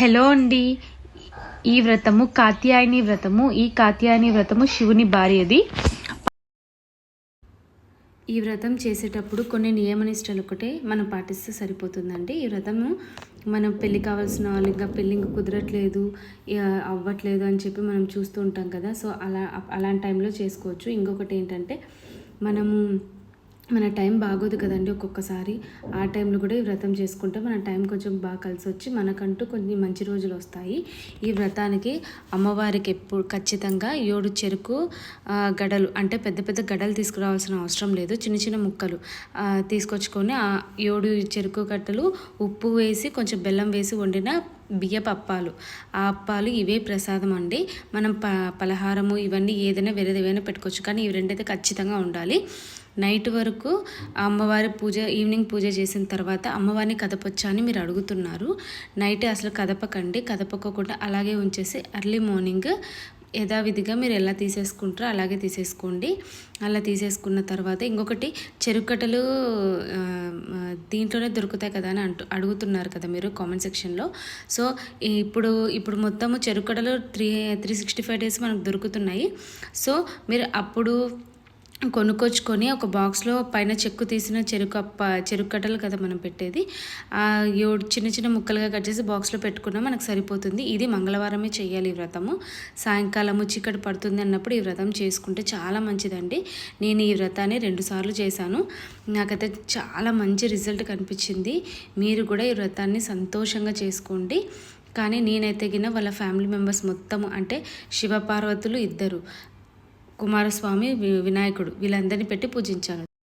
Hello అండి. ఈ వ్రతము కాత్యాయని వ్రతము ఈ కాత్యాయని వ్రతము శివుని భార్యది. ఈ వ్రతం చేసేటప్పుడు కొన్ని నియమ నిష్టలు ఒకటే మనం పాటిస్తే సరిపోతుందండి. ఈ వ్రతము మనం పెళ్ళి కావాల్సిన వాళ్ళు ఇంకా పెళ్ళి కుదరట్లేదు అవ్వట్లేదు అని చెప్పి మనం చూస్తూ ఉంటాం కదా. సో అలా అలాంటి టైంలో చేసుకోవచ్చు. ఇంకొకటి ఏంటంటే మనము మన టైం బాగోదు కదండి ఒక్కొక్కసారి. ఆ టైంలో కూడా ఈ వ్రతం చేసుకుంటే మన టైం కొంచెం బాగా కలిసి వచ్చి మనకంటూ కొన్ని మంచి రోజులు వస్తాయి. ఈ వ్రతానికి అమ్మవారికి ఎప్పుడు ఖచ్చితంగా ఏడు చెరుకు గడలు అంటే పెద్ద పెద్ద గడలు తీసుకురావాల్సిన అవసరం లేదు. చిన్న చిన్న ముక్కలు తీసుకొచ్చుకొని ఆ ఏడు చెరుకు గడ్డలు ఉప్పు వేసి కొంచెం బెల్లం వేసి వండిన బియ్యపు అప్పాలు ఆ అప్పాలు ఇవే ప్రసాదం అండి. మనం ప పలహారము ఇవన్నీ ఏదైనా వేరేదేవైనా పెట్టుకోవచ్చు. కానీ ఇవి రెండైతే ఖచ్చితంగా ఉండాలి. నైట్ వరకు అమ్మవారి పూజ ఈవినింగ్ పూజ చేసిన తర్వాత అమ్మవారిని కదపొచ్చా అని మీరు అడుగుతున్నారు. నైట్ అసలు కదపకండి. కదపకోకుండా అలాగే ఉంచేసి ఎర్లీ మార్నింగ్ యథావిధిగా మీరు ఎలా తీసేసుకుంటారో అలాగే తీసేసుకోండి. అలా తీసేసుకున్న తర్వాత ఇంకొకటి చెరుకట్టలు దీంట్లోనే దొరుకుతాయి కదా అని అంటూ అడుగుతున్నారు కదా మీరు కామెంట్ సెక్షన్లో. సో ఇప్పుడు ఇప్పుడు మొత్తము చెరుకట్టలు three three sixty five days మనకు దొరుకుతున్నాయి. సో మీరు అప్పుడు కొనుక్కొచ్చుకొని ఒక బాక్స్లో పైన చెక్కు తీసిన చెరుకు అప్ప చెరుకు కట్టలు కదా మనం పెట్టేది ఏడు చిన్న చిన్న ముక్కలుగా కట్ చేసి బాక్స్లో పెట్టుకున్నా మనకు సరిపోతుంది. ఇది మంగళవారమే చేయాలి ఈ వ్రతము. సాయంకాలము చీకటి పడుతుంది అన్నప్పుడు ఈ వ్రతం చేసుకుంటే చాలా మంచిదండి. నేను ఈ వ్రతాన్ని రెండుసార్లు చేశాను. నాకైతే చాలా మంచి రిజల్ట్ కనిపించింది. మీరు కూడా ఈ వ్రతాన్ని సంతోషంగా చేసుకోండి. కానీ నేనైతే గిన వాళ్ళ ఫ్యామిలీ మెంబర్స్ మొత్తము అంటే శివపార్వతులు ఇద్దరు. కుమారస్వామి వి- వినాయకుడు వీళ్ళందరినీ పెట్టి పూజించాను